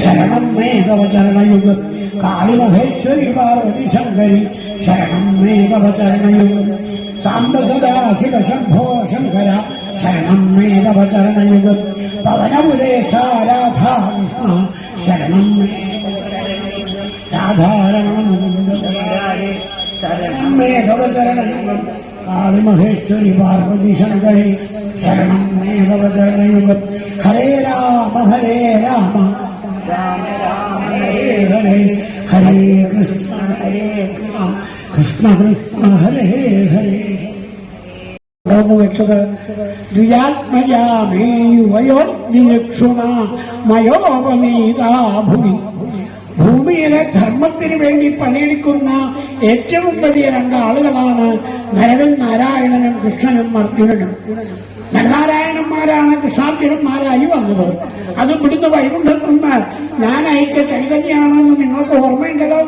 ശരണം മേഘവചരണയുഗം കാളിമഹേശ്വരി പാർവതി ശങ്കരി ശരണം മേഘവചരണയുഗം സാംബ സദാഖില ശംഭോ ശങ്കര ശരണം മേഘവചരണയുഗം പവനപുരേശ രാധാകൃഷ്ണ ശരണം രാധാരമണ മേഘവചരണയുഗം കാളിമഹേശ്വരി പാർവതി ശങ്കരി ശരണം മേഘവചരണയുഗം ഹരേ രാമ ഹരേ രാമ രാമ രാമ ഹരേ ഹരേ ഹരേ കൃഷ്ണ ഹരേ കൃഷ്ണ. കൃഷ്ണ കൃഷ്ണ ഹരേ ഹരേ. തുടർന്ന് വെച്ചത് ദ്വിജാത്മജാമേയുവയോ നിലക്ഷുണ മയോപനീതാ ഭൂമി. ഭൂമിയിലെ ധർമ്മത്തിന് വേണ്ടി പണിയെടുക്കുന്ന ഏറ്റവും വലിയ രണ്ടാളുകളാണ് നരനും നാരായണനും കൃഷ്ണനും അർജുനനും നരനാരായണന്മാരാണ് കൃഷ്ണാർജുനന്മാരായി വന്നത്. അത് ഇവിടുന്ന് വൈകുണ്ഠം നിന്ന് ഞാൻ അയച്ച ചൈതന്യാണെന്ന് നിങ്ങൾക്ക് ഓർമ്മയുണ്ടല്ലോ?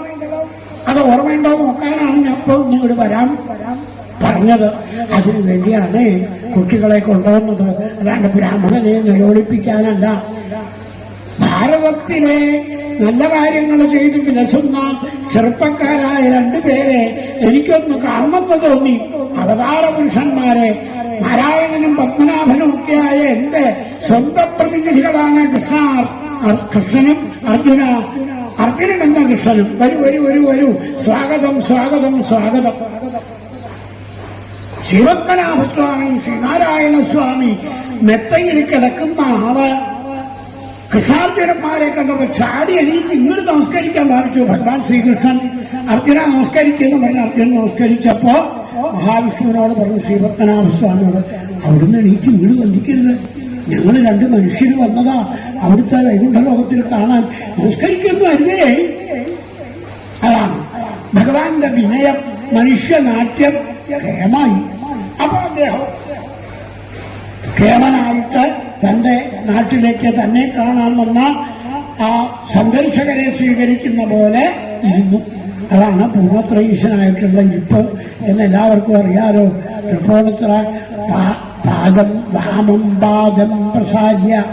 അത് ഓർമ്മയുണ്ടോ നോക്കാനാണ് ഞാൻ ഇപ്പോൾ ഇങ്ങോട്ട് വരാൻ പറഞ്ഞത്. അതിനു വേണ്ടിയാണ് കുട്ടികളെ കൊണ്ടുവന്നത്. അല്ലാണ്ട് ബ്രാഹ്മണനെ നിലോളിപ്പിക്കാനല്ല ഭാരതത്തിലെ നല്ല കാര്യങ്ങൾ ചെയ്ത് വിലസുന്ന ചെറുപ്പക്കാരായ രണ്ടുപേരെ എനിക്കൊന്ന് കാണുമെന്ന് തോന്നി. അവതാര പുരുഷന്മാരെ നാരായണനും പത്മനാഭനും ഒക്കെയായ എന്റെ സ്വന്തം പ്രതിനിധികളാണ് കൃഷ്ണ കൃഷ്ണനും അർജുന. അർജുനൻ എന്ന കൃഷ്ണനും. വരൂ വരൂ വരൂ വരൂ. സ്വാഗതം സ്വാഗതം സ്വാഗതം. ശിവപത്മനാഭസ്വാമി ശ്രീനാരായണ സ്വാമി മെത്തയിൽ കിടക്കുന്ന ആൾ. കൃഷ്ണാർജുനന്മാരെ കണ്ടപ്പോ ചാടി എണീറ്റ് ഇങ്ങോട്ട് നമസ്കരിക്കാൻ ഭാവിച്ചു. ഭഗവാൻ ശ്രീകൃഷ്ണൻ അർജുന നമസ്കരിക്കുന്നു പറഞ്ഞ് അർജുനൻ നമസ്കരിച്ചപ്പോ മഹാവിഷ്ണുവിനോട് പറഞ്ഞു ശ്രീപത്മനാഭസ്വാമിയോട് അവിടുന്ന് എനിക്ക് വീട് വന്ദിക്കരുത്. ഞങ്ങൾ രണ്ട് മനുഷ്യർ വന്നതാ. അവിടുത്തെ വൈകുണ്ഠ ലോകത്തിൽ കാണാൻ നമസ്കരിക്കുന്നു അല്ലേ അതാണ് ഭഗവാന്റെ വിനയം മനുഷ്യനാട്യം കേമായി അപ്പൊ അദ്ദേഹം കേവനായിട്ട് തന്റെ നാട്ടിലേക്ക് തന്നെ കാണാൻ വന്ന ആ സന്ദർശകരെ സ്വീകരിക്കുന്ന പോലെ ഇരുന്നു. അതാണ് പൂർണത്രയീശനായിട്ടുള്ള ഇരിപ്പ് എന്ന് എല്ലാവർക്കും അറിയാലോ തൃപ്പൂണിത്ര പാദം വാമം പാദം പ്രസാര്യ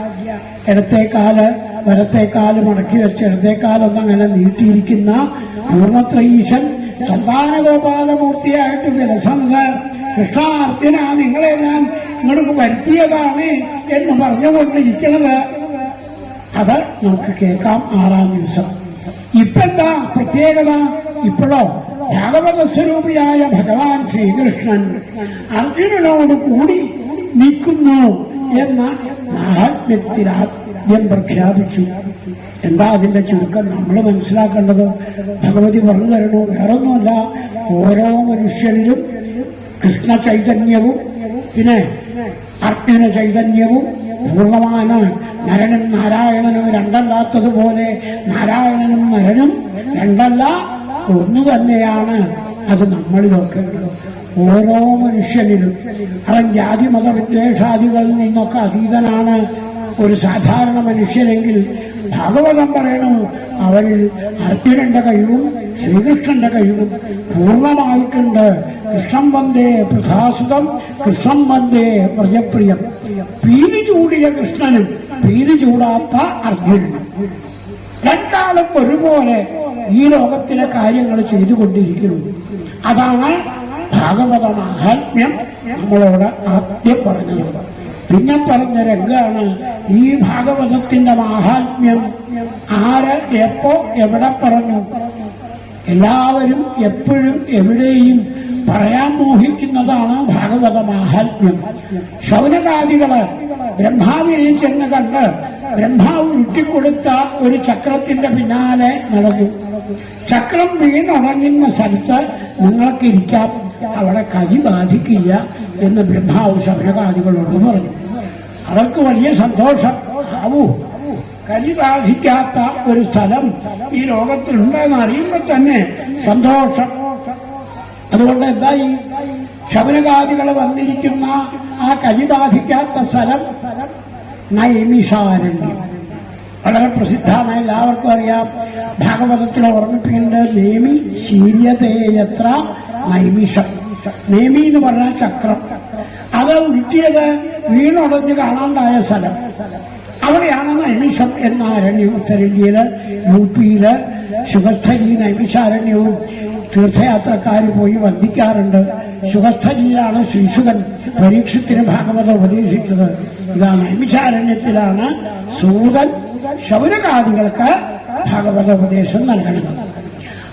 ഇടത്തേക്കാൽ വലത്തേക്കാൽ മടക്കി വെച്ച് ഇടത്തേക്കാലൊന്നും അങ്ങനെ നീട്ടിയിരിക്കുന്ന പൂർണത്രയീശൻ സന്താനഗോപാലമൂർത്തിയായിട്ട് വിലസന്നത്. കൃഷ്ണ അർജുന നിങ്ങളെ ഞാൻ ഇങ്ങോട്ട് വരുത്തിയതാണ് എന്ന് പറഞ്ഞുകൊണ്ടിരിക്കുന്നത്. അത് നമുക്ക് കേൾക്കാം ആറാം ദിവസം. ഇപ്പെന്താ പ്രത്യേകത? ഇപ്പോഴോ? ഭാഗവത സ്വരൂപിയായ ഭഗവാൻ ശ്രീകൃഷ്ണൻ അർജുനനോട് കൂടി നിൽക്കുന്നു എന്ന മഹാത്മ്യത്തിനാദ്യം പ്രഖ്യാപിച്ചു. എന്താ അതിന്റെ ചുരുക്കം? നമ്മൾ മനസ്സിലാക്കേണ്ടത് ഭഗവതി പറഞ്ഞു തരണു വേറൊന്നുമല്ല ഓരോ മനുഷ്യനിലും കൃഷ്ണ ചൈതന്യവും പിന്നെ അർജുന ചൈതന്യവും പൂർണമാണ്. നരനും നാരായണനും രണ്ടല്ലാത്തതുപോലെ നാരായണനും നരനും രണ്ടല്ല ഒന്നു തന്നെയാണ് അത് നമ്മളിലൊക്കെ ഓരോ മനുഷ്യനിലും അവൻ ജാതി മത വിദ്വേഷാദികളിൽ നിന്നൊക്കെ അതീതനാണ്. ഒരു സാധാരണ മനുഷ്യനെങ്കിൽ ഭാഗവതം പറയണു അവരിൽ അർജുനന്റെ കഴിവും ശ്രീകൃഷ്ണന്റെ കഴിവും പൂർണമായിട്ടുണ്ട്. കൃഷ്ണം വന്ദേ പ്രധാസുതം കൃഷ്ണം വന്ദേ പ്രജപ്രിയം. പീലി ചൂടിയ കൃഷ്ണനും പീലി ചൂടാത്ത അർജുനനും. രണ്ടാളും ഒരുപോലെ ഈ ലോകത്തിലെ കാര്യങ്ങൾ ചെയ്തുകൊണ്ടിരിക്കുന്നു. അതാണ് ഭാഗവത മാഹാത്മ്യം നമ്മളോട് ആദ്യം പറഞ്ഞത്. പിന്നെ പറഞ്ഞ രംഗാണ് ഈ ഭാഗവതത്തിന്റെ മാഹാത്മ്യം. ആര് എപ്പോ എവിടെ പറഞ്ഞു? എല്ലാവരും എപ്പോഴും എവിടെയും പറയാൻ മോഹിക്കുന്നതാണ് ഭാഗവത മാഹാത്മ്യം. ശൗനകാദികൾ ബ്രഹ്മാവിനെ ചെന്ന് കണ്ട് ബ്രഹ്മാവ് ഉരുട്ടിക്കൊടുത്ത ഒരു ചക്രത്തിന്റെ പിന്നാലെ നടന്നു ചക്രം വീണുണങ്ങുന്ന സ്ഥലത്ത് നിങ്ങൾക്ക് ഇരിക്കാം. അവിടെ കരി ബാധിക്കില്ല എന്ന് ബ്രഹ്മാവ് ശൗനകാദികളോട് പറഞ്ഞു. അവർക്ക് വലിയ സന്തോഷം. ആവൂ കലി ബാധിക്കാത്ത ഒരു സ്ഥലം ഈ ലോകത്തിലുണ്ടെന്ന് അറിയുമ്പോൾ തന്നെ സന്തോഷം. അതുകൊണ്ട് എന്താ ഈ ശബരകാദികൾ വന്നിരിക്കുന്ന ആ കലി ബാധിക്കാത്ത സ്ഥലം നൈമിഷാരണ്യം. വളരെ പ്രസിദ്ധമാണ് എല്ലാവർക്കും അറിയാം. ഭാഗവതത്തിൽ ഓർമ്മിപ്പിക്കേണ്ടത് നേമി ശീര്യതേയത്ര നൈമിഷം. നേമി എന്ന് പറഞ്ഞ ചക്രം. അത് ഉരുട്ടിയത് വീണുടഞ്ഞ് കാണാണ്ടായ സ്ഥലം. അവിടെയാണ് നൈമിഷം എന്ന അരണ്യം ഉത്തരേന്ത്യയിൽ യു പിയിൽ ശുഭസ്ഥലി നൈമിഷാരണ്യവും തീർത്ഥയാത്രക്കാർ പോയി വന്ദിക്കാറുണ്ട്. ശുഭസ്ഥലിയിലാണ് ശിശുകൻ പരീക്ഷത്തിന് ഭാഗവത ഉപദേശിച്ചത്. ഇതാ വിചാരണ്യത്തിലാണ് സൂതൻ ശൗനകാദികൾക്ക് ഭാഗവത ഉപദേശം നൽകണം.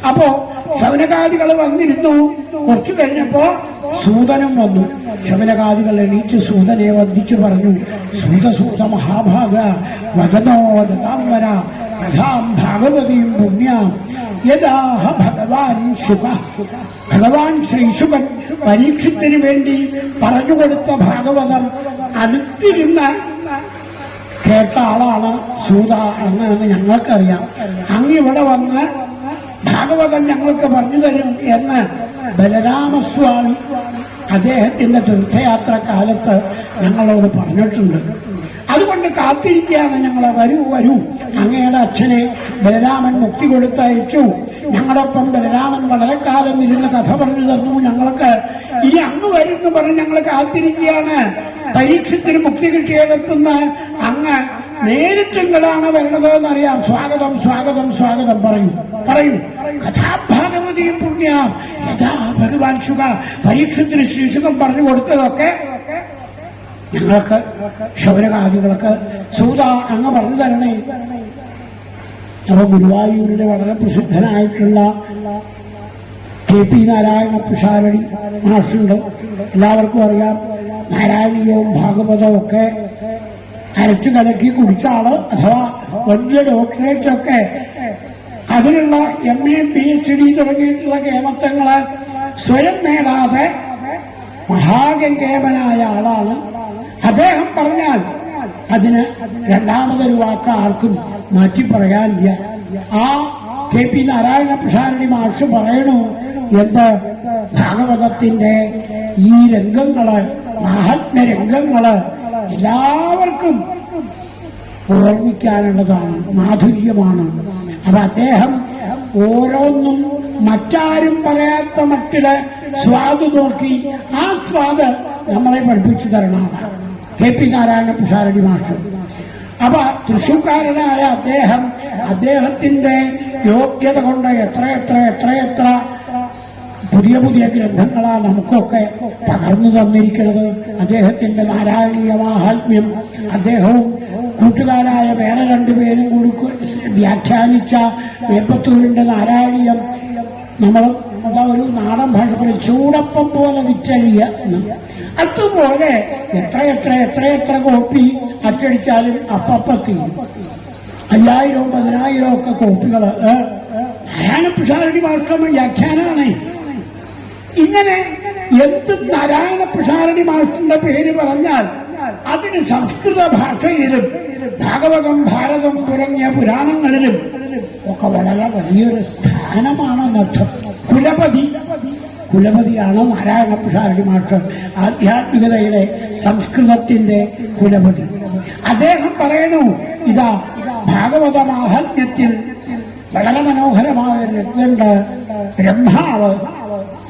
അപ്പോ ശൗനകാദികൾ വന്നിരുന്നു. കുറച്ചു കഴിഞ്ഞപ്പോ സൂതനും വന്നു. ശവനകാദികൾ എണീറ്റ് സൂതനെ വന്ദിച്ചു പറഞ്ഞു സൂതസൂത മഹാഭാഗ വദനോ ദതാംബര കഥാം ഭാഗവതിയും പുണ്യാം യഥാഹ ഭഗവാൻ ശുക ഭഗവാൻ ശ്രീശുകൻ പരീക്ഷത്തിന് വേണ്ടി പറഞ്ഞു കൊടുത്ത ഭാഗവതം അടുത്തിരുന്ന കേട്ട ആളാണ് സൂത എന്ന് എന്ന് ഞങ്ങൾക്കറിയാം. അങ്ങ് ഇവിടെ വന്ന് ഭാഗവതം ഞങ്ങൾക്ക് പറഞ്ഞു തരും എന്ന് ബലരാമസ്വാമി അദ്ദേഹത്തിന്റെ തീർത്ഥയാത്ര കാലത്ത് ഞങ്ങളോട് പറഞ്ഞിട്ടുണ്ട്. അതുകൊണ്ട് കാത്തിരിക്കുകയാണ് ഞങ്ങളെ. വരൂ വരൂ. അങ്ങയുടെ അച്ഛനെ ബലരാമൻ മുക്തി കൊടുത്തയച്ചു. ഞങ്ങളൊപ്പം ബലരാമൻ വളരെ കാലം ഇരുന്ന് കഥ പറഞ്ഞു തന്നു ഞങ്ങൾക്ക്. ഇനി അങ്ങ് വരും എന്ന് പറഞ്ഞ് ഞങ്ങൾ കാത്തിരിക്കുകയാണ്. പരീക്ഷത്തിന് മുക്തി കിട്ടിയിടത്തുനിന്ന് അങ്ങ് നേരിട്ടിങ്ങളാണ് വരണത് എന്നറിയാം. സ്വാഗതം സ്വാഗതം സ്വാഗതം പറയൂ. പറയൂ കഥാഭാഗവതിയും പുണ്യ. യഥാ ഭഗവാൻ ശുക. പരീക്ഷത്തിന് ശ്രീശുഖം പറഞ്ഞു കൊടുത്തതൊക്കെ ഞങ്ങൾക്ക് ശബരകാദികൾക്ക് സൂത അങ്ങ് പറഞ്ഞു തരണേ. അപ്പൊ ഗുരുവായൂരിലെ വളരെ പ്രസിദ്ധനായിട്ടുള്ള കെ പി നാരായണ പുഷാരണി മാഷുണ്ട്. എല്ലാവർക്കും അറിയാം. നാരായണീയവും ഭാഗവതവും ഒക്കെ അരച്ചു കലക്കി കുടിച്ച ആൾ അഥവാ വലിയ ഡോക്ടറേറ്റ് ഒക്കെ. അതിനുള്ള M A P H D തുടങ്ങിയിട്ടുള്ള കേമത്തങ്ങൾ സ്വയം നേടാതെ മഹാഗംഗേമനായ ആളാണ് അദ്ദേഹം പറഞ്ഞാൽ അതിന് രണ്ടാമതൊരു വാക്ക് ആർക്കും മാറ്റി പറയാനില്ല. ആ കെ പി നാരായണ പ്രസാരണി മാഷ് പറയണു എന്ത്? ഭാഗവതത്തിന്റെ ഈ രംഗങ്ങൾ മഹത്മ രംഗങ്ങൾ എല്ലാവർക്കും ഓർമ്മിക്കാനുള്ളതാണ് മാധുര്യമാണ്. അപ്പൊ അദ്ദേഹം ഓരോന്നും മറ്റാരും പറയാത്ത മട്ടിൽ സ്വാദ് നോക്കി ആ സ്വാദ് നമ്മളെ പഠിപ്പിച്ചു തരണമാണ് കെ പി നാരായണ പുഷാരടി മാഷ്. അപ്പൊ തൃശൂക്കാരനായ അദ്ദേഹം അദ്ദേഹത്തിന്റെ യോഗ്യത കൊണ്ട് എത്ര എത്ര എത്ര എത്ര പുതിയ പുതിയ ഗ്രന്ഥങ്ങളാ നമുക്കൊക്കെ പകർന്നു തന്നിരിക്കുന്നത്. അദ്ദേഹത്തിന്റെ നാരായണീയ മാഹാത്മ്യം അദ്ദേഹവും കൂട്ടുകാരായ വേറെ രണ്ടുപേരും കൂടി വ്യാഖ്യാനിച്ച വേപ്പത്തൂരിന്റെ നാരായണീയം നമ്മൾ എന്താ ഒരു നാടൻ ഭാഷ പറയും ചൂടപ്പം പോലെ വിറ്റഴിയ അതുപോലെ എത്ര എത്ര എത്ര എത്ര കോപ്പി അച്ചടിച്ചാലും അപ്പപ്പത്തി അയ്യായിരവും പതിനായിരവും ഒക്കെ കോപ്പികൾ നാരായണ പിഷാരടി ഭാഷ വ്യാഖ്യാനാണ്. ഇങ്ങനെ എന്ത് നാരായണ പിഷാരണി മാഷിന്റെ പേര് പറഞ്ഞാൽ അതിന് സംസ്കൃത ഭാഷയിലും ഭാഗവതം ഭാരതം തുടങ്ങിയ പുരാണങ്ങളിലും ഒക്കെ വളരെ വലിയൊരു സ്ഥാനമാണെന്നർത്ഥം. കുലപതി കുലപതിയാണ് നാരായണ പിഷാരണി മാഷ് ആധ്യാത്മികതയുടെ സംസ്കൃതത്തിന്റെ കുലപതി. അദ്ദേഹം പറയണു ഇതാ ഭാഗവത മാഹാത്മ്യത്തിൽ വളരെ മനോഹരമായ രംഗണ്ട് ബ്രഹ്മാവ്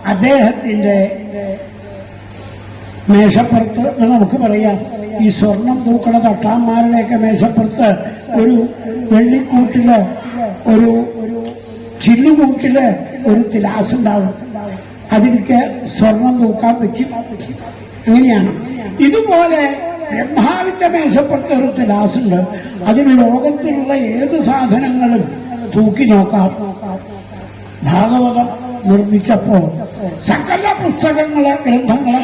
അദ്ദേഹത്തിന്റെ മേശപ്പുറത്ത് എന്ന് നമുക്ക് പറയാം. ഈ സ്വർണം തൂക്കണ തട്ടാന്മാരുടെയൊക്കെ മേശപ്പുറത്ത് ഒരു വെള്ളിക്കൂട്ടിൽ ഒരു ചില്ലുകൂട്ടിൽ ഒരു തിലാസ് ഉണ്ടാവും അതിലേക്ക് സ്വർണം തൂക്കാൻ പറ്റും. അങ്ങനെയാണ്. ഇതുപോലെ ബ്രഹ്മാവിന്റെ മേശപ്പുറത്ത് ഒരു തിലാസുണ്ട് അതിന് ലോകത്തിലുള്ള ഏത് സാധനങ്ങളും തൂക്കി നോക്കാം. ഭാഗവതം നിർമ്മിച്ചപ്പോൾ സകല പുസ്തകങ്ങൾ ഗ്രന്ഥങ്ങൾ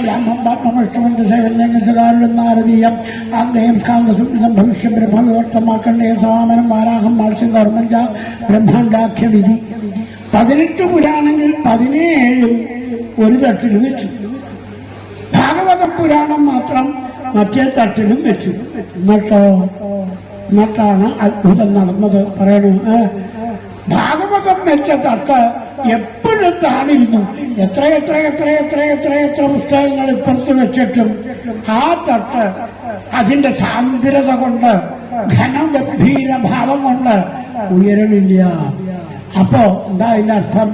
ബ്രാഹ്മണഷ്ടമന്റെ സേവനകാരുടെ നാരദീയം ആന്ദേയം സ്കാന്തസുമിതം ഭവിഷ്യം ബ്രഹ്മവിവർത്തമാക്കണ്ടേ സവാമനം വാരാഹം മാത്സ്യം കർമ്മഞ്ച ബ്രഹ്മാണ്ടാഖ്യ വിധി. പതിനെട്ട് പുരാണങ്ങൾ പതിനേഴും ഒരു തട്ടിൽ വെച്ചു. ഭാഗവത പുരാണം മാത്രം മറ്റേ തട്ടിലും വെച്ചു. എന്നിട്ടോ? എന്നിട്ടാണ് അത്ഭുതം നടന്നത്. പറയണു ഭാഗവതം വെച്ച തട്ട് എപ്പോഴും താണിരുന്നു. എത്ര എത്ര എത്ര എത്ര എത്ര എത്ര പുസ്തകങ്ങൾ ഇപ്പുറത്ത് വെച്ചിട്ടും ആ തട്ട് അതിന്റെ സാന്ദ്രത കൊണ്ട് ഘനഗംഭീര ഭാവം കൊണ്ട് ഉയരണില്ല. അപ്പോ എന്താ അതിന്റെ അർത്ഥം?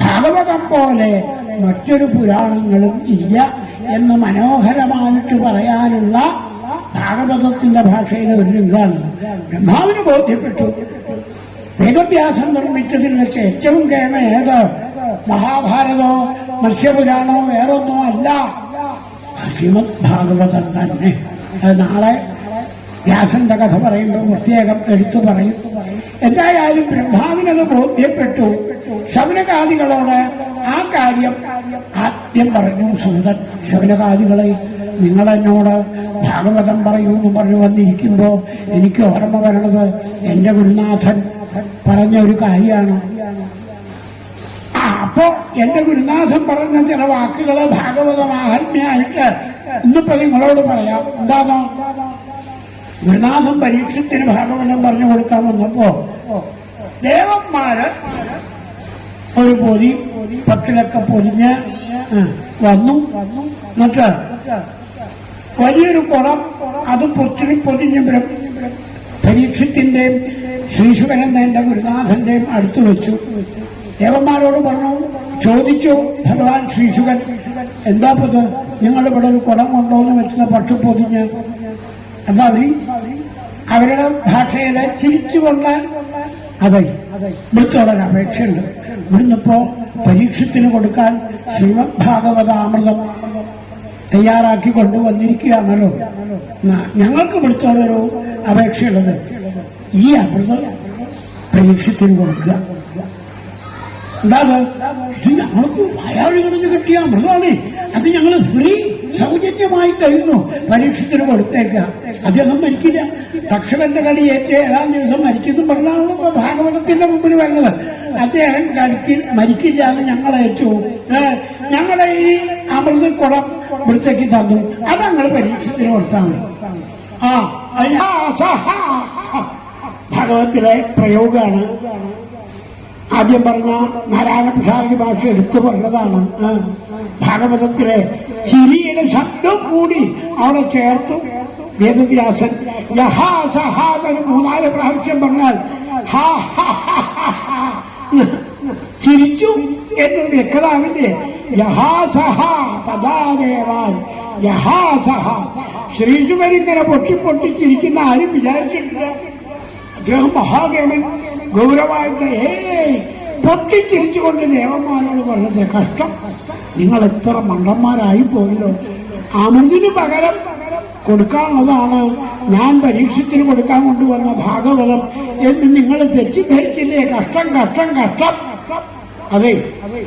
ഭാഗവതം പോലെ മറ്റൊരു പുരാണങ്ങളും ഇല്ല എന്ന് മനോഹരമായിട്ട് പറയാനുള്ള ഭാഗവതത്തിന്റെ ഭാഷയിലെ ഒരു രംഗമാണ് ബ്രഹ്മാവിന് ബോധ്യപ്പെട്ടു. വേദവ്യാസം നിർമ്മിച്ചതിൽ വെച്ച് ഏറ്റവും കേമ ഏത്? മഹാഭാരതോ മത്സ്യപുരാണോ വേറൊന്നോ അല്ല. ശ്രീമദ് ഭാഗവതം തന്നെ. അത് നാളെ വ്യാസന്റെ കഥ പറയുമ്പോൾ പ്രത്യേകം എടുത്തു പറയും. എന്തായാലും ബ്രഹ്മാവിനത് ബോധ്യപ്പെട്ടു. ശവനകാദികളോട് ആ കാര്യം ആദ്യം പറഞ്ഞു സൂതൻ ശവനകാദികളെ നിങ്ങൾ എന്നോട് ഭാഗവതം പറയൂ എന്ന് പറഞ്ഞു വന്നിരിക്കുമ്പോ എനിക്ക് ഓർമ്മ വരണത് എന്റെ ഗുരുനാഥൻ പറഞ്ഞ ഒരു കാര്യമാണ്. അപ്പോ എന്റെ ഗുരുനാഥൻ പറഞ്ഞ ചില വാക്കുകൾ ഭാഗവത മാഹാത്മ്യമായിട്ട് ഇന്നിപ്പോ നിങ്ങളോട് പറയാം. എന്താണോ ഗുരുനാഥൻ പരീക്ഷത്തിന് ഭാഗമെല്ലാം പറഞ്ഞു കൊടുക്കാൻ വന്നപ്പോ ദേവന്മാര് ഒരു പൊതി പത്തിലൊക്കെ പൊതിഞ്ഞ് വന്നു. എന്നിട്ട് വലിയൊരു കുളം അത് പൊത്തിരി പൊതിഞ്ഞ് പരീക്ഷത്തിന്റെയും എന്റെ ഗുരുനാഥന്റെയും അടുത്ത് വെച്ചു. ദേവന്മാരോട് പറഞ്ഞു ചോദിച്ചു ഭഗവാൻ ശ്രീശുഖൻ എന്താ പത്? നിങ്ങളിവിടെ ഒരു കുടം കൊണ്ടോന്ന് വെച്ചത് പക്ഷി പൊതിഞ്ഞ്. എന്താ അവരുടെ ഭാഷയിലെ ചിരിച്ചുകൊണ്ട് അതെ ഇവിടുത്തെ ഒരു അപേക്ഷയുണ്ട്. ഇവിടുന്നിപ്പോ പരീക്ഷത്തിന് കൊടുക്കാൻ ശ്രീമദ് ഭാഗവതാമൃതം തയ്യാറാക്കി കൊണ്ടുവന്നിരിക്കുകയാണല്ലോ. ഞങ്ങൾക്ക് ഇവിടുത്തോടെ ഒരു അപേക്ഷയുള്ളത്. ഈ അമൃതം പരീക്ഷത്തിന് കൊടുക്കുക. എന്താ അത്? ഇത് ഞങ്ങൾക്ക് അയാൾ കിടന്ന് കിട്ടിയ മൃഗമാണ് അത് ഞങ്ങൾ ഫ്രീ സൗജന്യമായി തരുന്നു പരീക്ഷത്തിന് കൊടുത്തേക്ക അദ്ദേഹം മരിക്കില്ല. തക്ഷകന്റെ കളി ഏറ്റ ഏഴാം ദിവസം മരിക്കുന്നു പറഞ്ഞാണല്ലോ ഇപ്പൊ ഭാഗവതത്തിന്റെ മുമ്പിൽ വരുന്നത് അദ്ദേഹം കളിക്ക് മരിക്കില്ല എന്ന് ഞങ്ങൾ ഏറ്റു. ഞങ്ങളുടെ ഈ അമൃത കുടം ഇവിടത്തേക്ക് തന്നു. അത് ഞങ്ങൾ പരീക്ഷത്തിന് കൊടുത്താൽ മതി ആ ഭഗവത്തിലെ പ്രയോഗമാണ് ആദ്യം പറഞ്ഞ നാരായണ പ്രസാദി ഭാഷ എടുത്തു പറഞ്ഞതാണ്. ഭാഗവതത്തിലെ ചിരിയുടെ ശബ്ദം കൂടി അവിടെ ചേർത്തു. വേദവ്യാസൻ മൂന്നാൽ പ്രാവശ്യം പറഞ്ഞാൽ. ചിരിച്ചു എന്ന് വ്യക്തതാവില്ലേ യഹാസഹ തഥാ ദേവാൻ ശ്രീശുവരിങ്ങനെ പൊട്ടി പൊട്ടി ചിരിക്കുന്ന ആരും വിചാരിച്ചിട്ടില്ല. അദ്ദേഹം മഹാദേവൻ. ഗൗരവായിട്ട് ഏയ് പൊട്ടിച്ചിരിച്ചുകൊണ്ട് ദേവന്മാരോട് പറഞ്ഞത് കഷ്ടം. നിങ്ങൾ എത്ര മണ്ടന്മാരായി പോയല്ലോ. അമുതിന് പകരം കൊടുക്കാനുള്ളതാണ് ഞാൻ പരീക്ഷത്തിന് കൊടുക്കാൻ കൊണ്ടുവന്ന ഭാഗവതം എന്ന് നിങ്ങൾ തെറ്റിദ്ധരിച്ചില്ലേ? കഷ്ടം കഷ്ടം കഷ്ടം. അതെ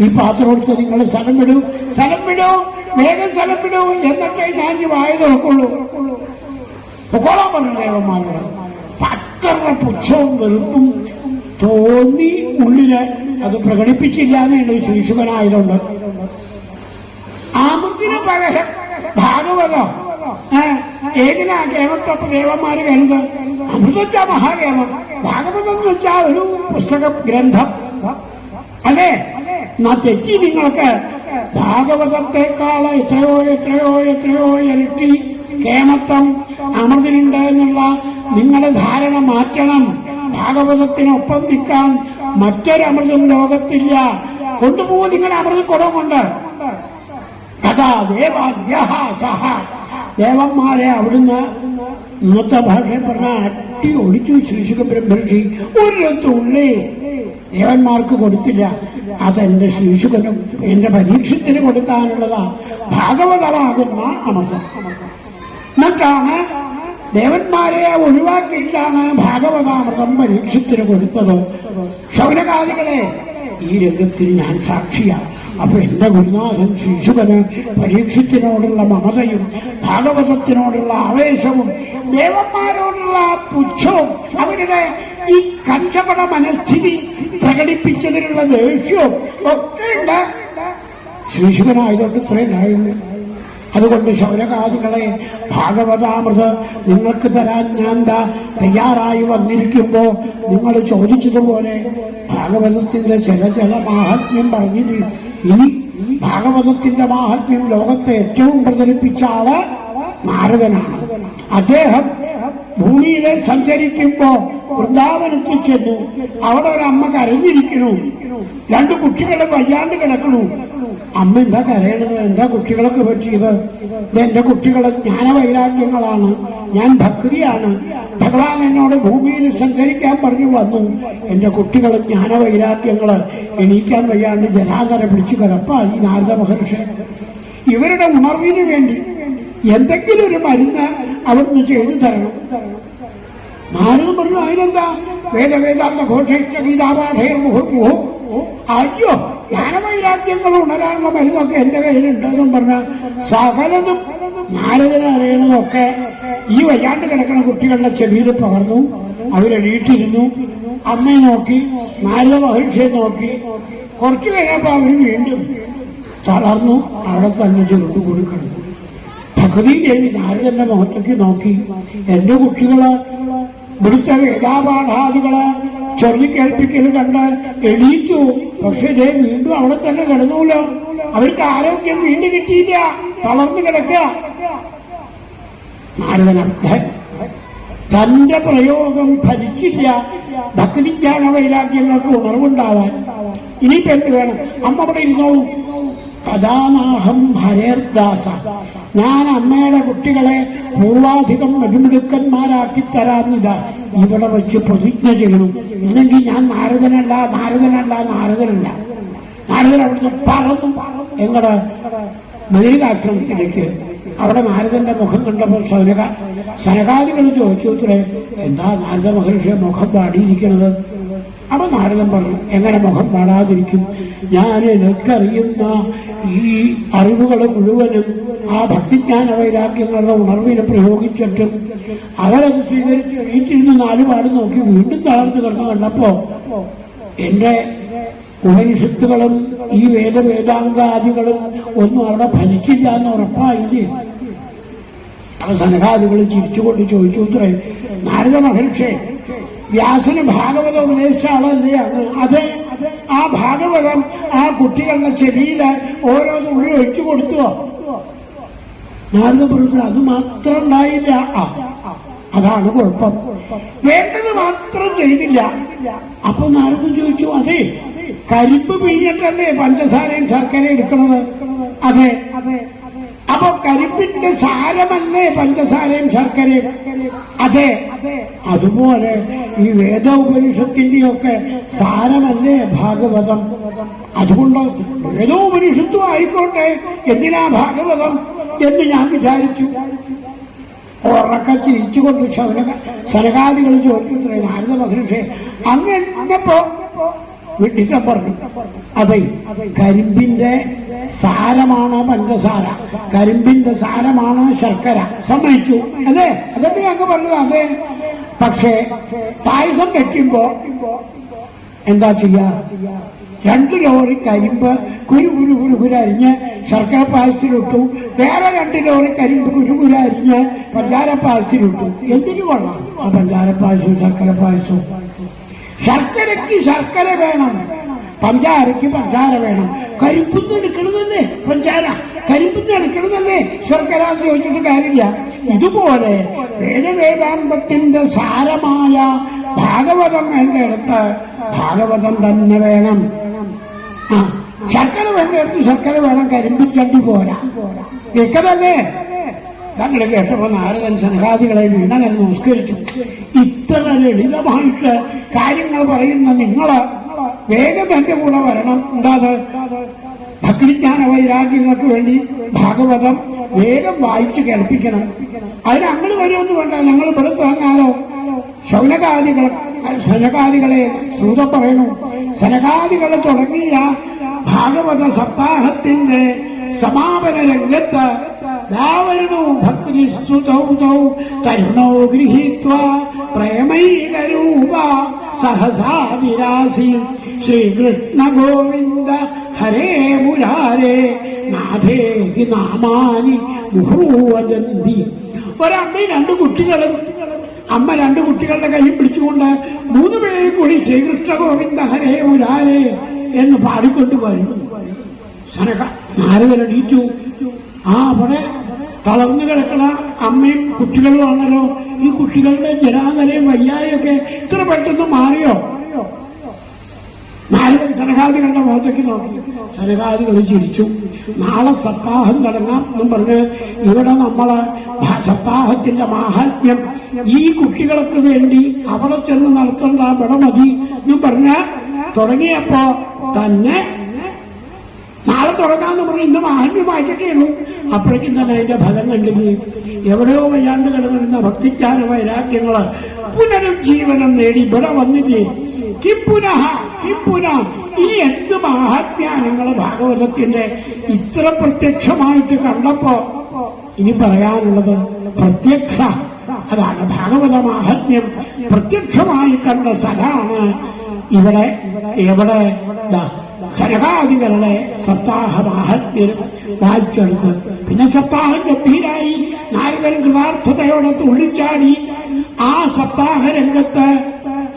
ഈ പാത്രം എടുത്ത് നിങ്ങൾ സ്ഥലം വിടൂ. സ്ഥലം വിടൂ വേഗം സ്ഥലം വിടൂ എന്നിട്ടേ ഞാൻ ഈ വായ തുറക്കുള്ളൂ. പൊക്കോളാൻ പറഞ്ഞു ദേവന്മാരോട്. പത്തറ പുച്ഛവും വെറുപ്പും തോന്നി ഉള്ളിൽ അത് പ്രകടിപ്പിച്ചില്ല എന്നുള്ള ശിശുവനായതുകൊണ്ട് ആമുദിന് പകരം ഭാഗവതം. ഏതിനാ കേമത്തപ്പ ദേവന്മാര് കരുത് അമൃതച്ച മഹാകേമം ഭാഗവതം എന്ന് വെച്ചാൽ ഒരു പുസ്തക ഗ്രന്ഥം. അതെ എന്നാ തെറ്റി നിങ്ങൾക്ക് ഭാഗവതത്തെക്കാൾ എത്രയോ എത്രയോ എത്രയോ ഇരട്ടി കേമത്വം അമൃതിനുണ്ട് എന്നുള്ള നിങ്ങളുടെ ധാരണ മാറ്റണം. ഭാഗവതത്തിനൊപ്പം നിൽക്കാൻ മറ്റൊരമൃതം ലോകത്തില്ല. കൊണ്ടുപോകും നിങ്ങളുടെ അമൃത കുടമുണ്ട് ദേവന്മാരെ അവിടുന്ന് ഇന്നത്തെ ഭാഷ പറഞ്ഞ അട്ടി ഒളിച്ചു ശ്രീശുഖ ബ്രഹ്മർഷി ഒരു തുള്ളി ദേവന്മാർക്ക് കൊടുത്തില്ല. അതെന്റെ ശ്രീശുഖനും എന്റെ പരീക്ഷത്തിന് കൊടുക്കാനുള്ളതാ. ഭാഗവതമാകുന്ന അമൃതം. എന്നിട്ടാണ് ദേവന്മാരെ ഒഴിവാക്കിയിട്ടാണ് ഭാഗവതാമൃതം പരീക്ഷത്തിന് കൊടുത്തത്. ശൗനകാദികളെ ഈ രംഗത്തിൽ ഞാൻ സാക്ഷിയാണ്. അപ്പൊ എന്റെ ഗുരുനാഥൻ ശിശുവന് പരീക്ഷത്തിനോടുള്ള മമതയും ഭാഗവതത്തിനോടുള്ള ആവേശവും ദേവന്മാരോടുള്ള പുച്ഛവും അവരുടെ ഈ കച്ചവട മനസ്ഥിതി പ്രകടിപ്പിച്ചതിനുള്ള ദേഷ്യവും ഒക്കെ ഉണ്ട്. ശിശുവനായതുകൊണ്ട് ഇത്രയും ആയുള്ളൂ. അതുകൊണ്ട് ശൗരകാദികളെ ഭാഗവതാമൃത് നിങ്ങൾക്ക് തരാൻ ഞാൻ ദാ തയ്യാറായി വന്നിരിക്കുമ്പോ നിങ്ങൾ ചോദിച്ചതുപോലെ ഭാഗവതത്തിന്റെ ചില ചില മാഹാത്മ്യം പറഞ്ഞിട്ട് ഇനി ഭാഗവതത്തിന്റെ മാഹാത്മ്യം ലോകത്തെ ഏറ്റവും പ്രചരിപ്പിച്ച ആൾ നാരദനാണ്. അദ്ദേഹം ഭൂമിയിലെ സഞ്ചരിക്കുമ്പോ വൃന്ദാവനത്തിൽ ചെന്നു അവിടെ ഒരു അമ്മ കരഞ്ഞിരിക്കണു രണ്ട് കുട്ടികളെ വയ്യാണ്ട് കിടക്കണു അമ്മ എന്താ കരയണത്? എന്താ കുട്ടികളൊക്കെ പറ്റിയത്? എന്റെ കുട്ടികളെ ജ്ഞാനവൈരാഗ്യങ്ങളാണ്. ഞാൻ ഭക്തിയാണ്. ഭഗവാൻ എന്നോട് ഭൂമിയിൽ സഞ്ചരിക്കാൻ പറഞ്ഞു വന്നു. എന്റെ കുട്ടികളെ ജ്ഞാനവൈരാഗ്യങ്ങൾ എണീക്കാൻ വയ്യാണ്ട് ജനാകര പിടിച്ചു കിടപ്പാ ഈ നാരദ മഹർഷി. ഇവരുടെ ഉണർവിന് വേണ്ടി എന്തെങ്കിലും ഒരു മരുന്ന് അവിടുന്ന് ചെയ്തു തരണം. നാരദൻ പറഞ്ഞു അതിനെന്താ? വേദവേദാന്ത ഘോഷിച്ച ഗീതാപാഠേർ മുഹുർമുഹു അയ്യോ ജ്ഞാനവൈരാഗ്യങ്ങൾ ഉണരാനുള്ള മരുന്നൊക്കെ എന്റെ കയ്യിലുണ്ട് എന്നും പറഞ്ഞ സകലതും നാരദനെ അറിയണതൊക്കെ ഈ വയ്യാണ്ട് കിടക്കുന്ന കുട്ടികളുടെ ചെവിയിൽ പകർന്നു. അവരെണീറ്റിരുന്നു. അമ്മയെ നോക്കി നാരദ മഹർഷിയെ നോക്കി. കുറച്ചു കഴിഞ്ഞപ്പോ അവർ വീണ്ടും തളർന്നു. അവിടെ തന്നെ ചെറുത്തു കൊടുക്കണം ഭഗവതി നാരദന്റെ മുഖത്തേക്ക് നോക്കി. എന്റെ കുട്ടികൾ ഇവിടുത്തെ വേദാപാഠാദികൾ ചൊല്ലിക്കേൾപ്പിക്കൽ കണ്ട് എണീറ്റു. പക്ഷെ ഇതേ വീണ്ടും അവിടെ തന്നെ കിടന്നൂലോ. അവർക്ക് ആരോഗ്യം വീണ്ടും കിട്ടിയില്ല. തളർന്നു കിടക്കുക നാരദനർത്ഥൻ തന്റെ പ്രയോഗം ഫലിച്ചില്ല. ഭക്തിജ്ഞാന വൈരാഗ്യങ്ങൾക്ക് ഉണർവുണ്ടാവാൻ ഇനിയിപ്പോ എന്ത് വേണം? അമ്മ അവിടെ ഇരുന്നോളൂ. തഥാനാഹം ഹരേർദാസ. ഞാൻ അമ്മയുടെ കുട്ടികളെ പൂർവാധികം മെടുമിടുക്കന്മാരാക്കി തരാന്നിതാ ഇവിടെ വെച്ച് പ്രതിജ്ഞ ചെയ്യണം. ഇല്ലെങ്കിൽ ഞാൻ നാരദനല്ല നാരദനല്ല നാരദനല്ല. നാരദൻ അവിടുന്ന് പറന്നു. എങ്ങടെ? മലികാശ്രമത്തിലേക്ക് അവിടെ നാരദന്റെ മുഖം കണ്ടപ്പോൾ സനക സനകാദികൾ ചോദിച്ചു എന്താ നാരദ മഹർഷിയെ മുഖം പാടിയിരിക്കുന്നത് അപ്പൊ നാരദൻ പറഞ്ഞു എങ്ങനെ മുഖം പാടാതിരിക്കും ഞാൻ എനിക്കറിയുന്ന ഈ അറിവുകൾ മുഴുവനും ആ ഭക്തിജ്ഞാന വൈരാഗ്യങ്ങളുടെ ഉണർവിനെ പ്രയോഗിച്ചിട്ടും അവരത് സ്വീകരിച്ച് വീട്ടിൽ നാല് പാട് നോക്കി വീണ്ടും തളർന്നു കിടന്നു കണ്ടപ്പോ എന്റെ ഉപനിഷത്തുകളും ഈ വേദവേദാംഗാദികളും ഒന്നും അവിടെ ഫലിച്ചില്ല എന്ന് ഉറപ്പായില്ലേ? അവസാനകാദികൾ സനകാദികൾ ചിരിച്ചുകൊണ്ട് ചോദിച്ചു ഇത്രേ നാരദ മഹർഷി വ്യാസന് ഭാഗവതം ഉപദേശിച്ച ആളല്ലേ അത്? അതെ ആ ഭാഗവതം ആ കുട്ടികളുടെ ചെടിയിൽ ഓരോ തുള്ളി ഒഴിച്ചു കൊടുത്തുവോ നാരദ പുരുഷൻ അത് മാത്രം ഉണ്ടായില്ല. അതാണ് കുഴപ്പം. വേണ്ടത് മാത്രം ചെയ്തില്ല. അപ്പൊ നാരദൻ ചോദിച്ചു അതെ കരിമ്പ് പിഴിഞ്ഞിട്ടല്ലേ പഞ്ചസാരയും ശർക്കരയും എടുക്കണത്? അതെ. അപ്പൊ കരിമ്പിന്റെ സാരമല്ലേ പഞ്ചസാരയും ശർക്കരയും? അതെ അതെ. അതുപോലെ ഈ വേദ ഉപനിഷത്തിന്റെയൊക്കെ സാരമല്ലേ ഭാഗവതം? അതുകൊണ്ട് വേദോപനിഷത്തും ആയിക്കോട്ടെ എന്തിനാ ഭാഗവതം എന്ന് ഞാൻ വിചാരിച്ചു. ഉറക്ക ചിരിച്ചുകൊണ്ട് ശൗനക സനകാദികൾ ചോദിച്ചു നാരദ മഹർഷി അങ്ങപ്പോ വിഡിത്തം പറഞ്ഞു. അതെ കരിമ്പിന്റെ സാരമാണ് പഞ്ചസാര. കരിമ്പിന്റെ സാരമാണ് ശർക്കര. സമ്മതിച്ചു. അതെ അതല്ലേ അങ്ങ് പറഞ്ഞത്? അതെ. പക്ഷേ പായസം വെക്കുമ്പോ എന്താ ചെയ്യാ? രണ്ട് ലോറി കരിമ്പ് കുരു കുരു കുരു കുര അരിഞ്ഞ് ശർക്കര പായസത്തിലിട്ടു. വേറെ രണ്ട് ലോറി കരിമ്പ് കുരു കുര അരിഞ്ഞ് പഞ്ചാര പായസത്തിലിട്ടു. എന്തിനു കൊള്ളാം? ആ പഞ്ചാര പായസവും ശർക്കര പായസവും. ശർക്കരയ്ക്ക് ശർക്കര വേണം. പഞ്ചാരക്ക് പഞ്ചാര വേണം. കരിമ്പുന്ന് എടുക്കണതല്ലേ പഞ്ചാര? കരിമ്പുന്ന് എടുക്കണതല്ലേ? ശർക്കര എന്ന് ചോദിച്ചിട്ട് കാര്യമില്ല. ഇതുപോലെ വേദവേദാന്തത്തിന്റെ സാരമായ ഭാഗവതം വേണ്ട അടുത്ത് ഭാഗവതം തന്നെ വേണം. ആ ശർക്കര വേണ്ട അടുത്ത് ശർക്കര വേണം കരിമ്പിച്ചണ്ടി പോരാ. വെക്കതല്ലേ? ഞങ്ങൾ കേട്ടപ്പോ നാരദൻ സനകാദികളെ വീണങ്ങനെ നമസ്കരിച്ചു. ഇത്ര ലളിതമായിട്ട് കാര്യങ്ങൾ പറയുന്ന നിങ്ങൾ വേഗം എന്റെ കൂടെ വരണം. എന്താ ഭക്തിജ്ഞാന വൈരാഗ്യങ്ങൾക്ക് വേണ്ടി ഭാഗവതം വേഗം വായിച്ചു കേൾപ്പിക്കണം. അതിന് അങ്ങനെ വരുമെന്ന് വേണ്ട. ഞങ്ങൾ ഇവിടെ തുടങ്ങാലോ? ശൗനകാദികൾ ശനകാദികളെ സൂത പറയണു. ശനകാദികളെ തുടങ്ങിയ ഭാഗവത സപ്താഹത്തിന്റെ സമാപന രംഗത്ത് ദാവരണോ സഹസാ വിരാസി ശ്രീകൃഷ്ണ ഗോവിന്ദ ഹരേ മുരാരേ നാഥേതി നാമാനി മുഹൂവദന്തി. ഒരമ്മയും രണ്ട് കുട്ടികളും അമ്മ രണ്ട് കുട്ടികളുടെ കൈ പിടിച്ചുകൊണ്ട് മൂന്ന് പേരും കൂടി ശ്രീകൃഷ്ണ ഗോവിന്ദ ഹരേ മുരാരേ എന്ന് പാടിക്കൊണ്ട് വരുന്നു സനക ആ അവിടെ തളർന്നു കിടക്കണ അമ്മയും കുട്ടികളും ആണല്ലോ. ഈ കുട്ടികളുടെ ജരാതരയും വയ്യായൊക്കെ ഇത്ര പെട്ടെന്ന് മാറിയോ? നാരദൻ സനകാദികളുടെ മുഖത്തേക്ക് നോക്കി. സനകാദികൾ ചിരിച്ചു. നാളെ സപ്താഹം തുടങ്ങാം എന്നും പറഞ്ഞ് ഇവിടെ നമ്മൾ സപ്താഹത്തിന്റെ മാഹാത്മ്യം ഈ കുട്ടികൾക്ക് വേണ്ടി അവിടെ ചെന്ന് നടത്തേണ്ട ഇവിടെ മതി എന്നും പറഞ്ഞ് തുടങ്ങിയപ്പോ തന്നെ നാളെ തുടങ്ങാന്ന് പറഞ്ഞ് ഇന്ന് മാഹാത്മ്യമായിട്ടേ ഉള്ളൂ. അപ്പോഴേക്കും തന്നെ അതിന്റെ ഫലം കണ്ടിരുന്നു എവിടെയോ വയ്യാണ്ട് കിടന്നിരുന്ന ഭക്തിജ്ഞാന വൈരാഗ്യങ്ങൾ പുനരുജ്ജീവനം നേടി. ഇവിടെ വന്നില്ലേ? കിംപുന ഇനി എന്ത് മഹാത്മ്യാനങ്ങൾ ഭാഗവതത്തിന്റെ ഇത്ര പ്രത്യക്ഷമായിട്ട് കണ്ടപ്പോ ഇനി പറയാനുള്ളത് പ്രത്യക്ഷ. അതാണ് ഭാഗവത മാഹാത്മ്യം. പ്രത്യക്ഷമായി കണ്ട സ്ഥലമാണ് ഇവിടെ എവിടെ? സനകാദികളുടെ സപ്താഹ മാഹാത്മ്യം വായിച്ചെടുത്ത്. പിന്നെ സപ്താഹം ഗംഭീരായി. നാരദൻ കൃതാർത്ഥതയോടെ തുള്ളിച്ചാടി. ആ സപ്താഹ രംഗത്ത്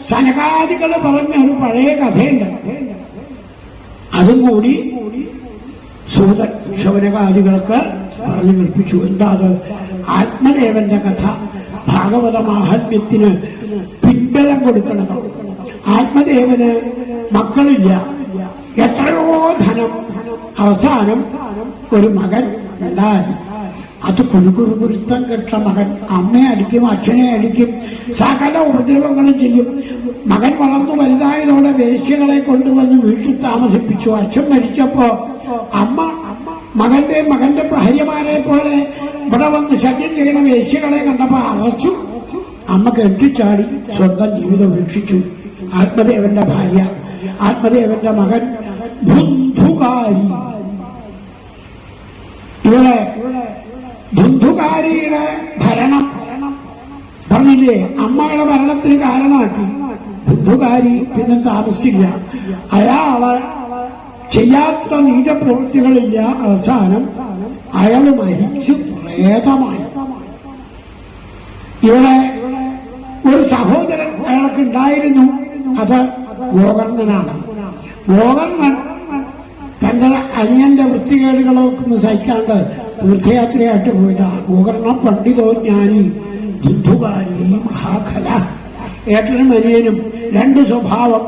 സനകാദികൾ പറഞ്ഞ ഒരു പഴയ കഥയുണ്ട്. അതും കൂടി സൂത ശൗനകാദികൾക്ക് പറഞ്ഞു കേൾപ്പിച്ചു. എന്താ അത്? ആത്മദേവന്റെ കഥ. ഭാഗവത മാഹാത്മ്യത്തിന് പിൻബലം കൊടുക്കണം. ആത്മദേവന് മക്കളില്ല. എത്രയോ ധനം. അവസാനം ഒരു മകൻ ഉണ്ടായി. അത് കുരുകുരുകുരുത്തം കെട്ട മകൻ. അമ്മയെ അടിക്കും അച്ഛനെ അടിക്കും സകല ഉപദ്രവങ്ങളും ചെയ്യും. മകൻ വളർന്നു വലുതായതോടെ വേശ്യകളെ കൊണ്ടുവന്ന് വീട്ടിൽ താമസിപ്പിച്ചു. അച്ഛൻ മരിച്ചപ്പോ അമ്മ മകന്റെ മകന്റെ ഭാര്യമാരെ പോലെ ഇവിടെ വന്ന് ശല്യം ചെയ്യണ വേശ്യകളെ കണ്ടപ്പോ അറച്ചു. അമ്മ കെട്ടിച്ചാടി സ്വന്തം ജീവിതം ഉപേക്ഷിച്ചു. ആത്മദേവന്റെ ഭാര്യ ആത്മദേവന്റെ മകൻ ബന്ധുകാരി. ഇവിടെ ബന്ധുകാരിയുടെ ഭരണം. പറഞ്ഞില്ലേ അമ്മയുടെ ഭരണത്തിന് കാരണമാക്കി. ബന്ധുകാരി പിന്നെ താമസിച്ചില്ല. അയാൾ ചെയ്യാത്ത നീചപ്രവൃത്തികളില്ല. അവസാനം അയാൾ മരിച്ചു പ്രേതമായി. ഇവിടെ ഒരു സഹോദരൻ അയാൾക്ക് ഉണ്ടായിരുന്നു അത് ഗോകർണനാണ് ഗോകർണൻ തന്റെ അനിയന്റെ വൃത്തികേടുകളൊക്കെ ഒന്ന് സഹിക്കാണ്ട് തീർത്ഥയാത്രയായിട്ട് പോയതാണ് ഗോകർണ പണ്ഡിതോ ജ്ഞാനി ബുദ്ധുകാരി മഹാഖല. ഏട്ടനും അനിയനും രണ്ട് സ്വഭാവം.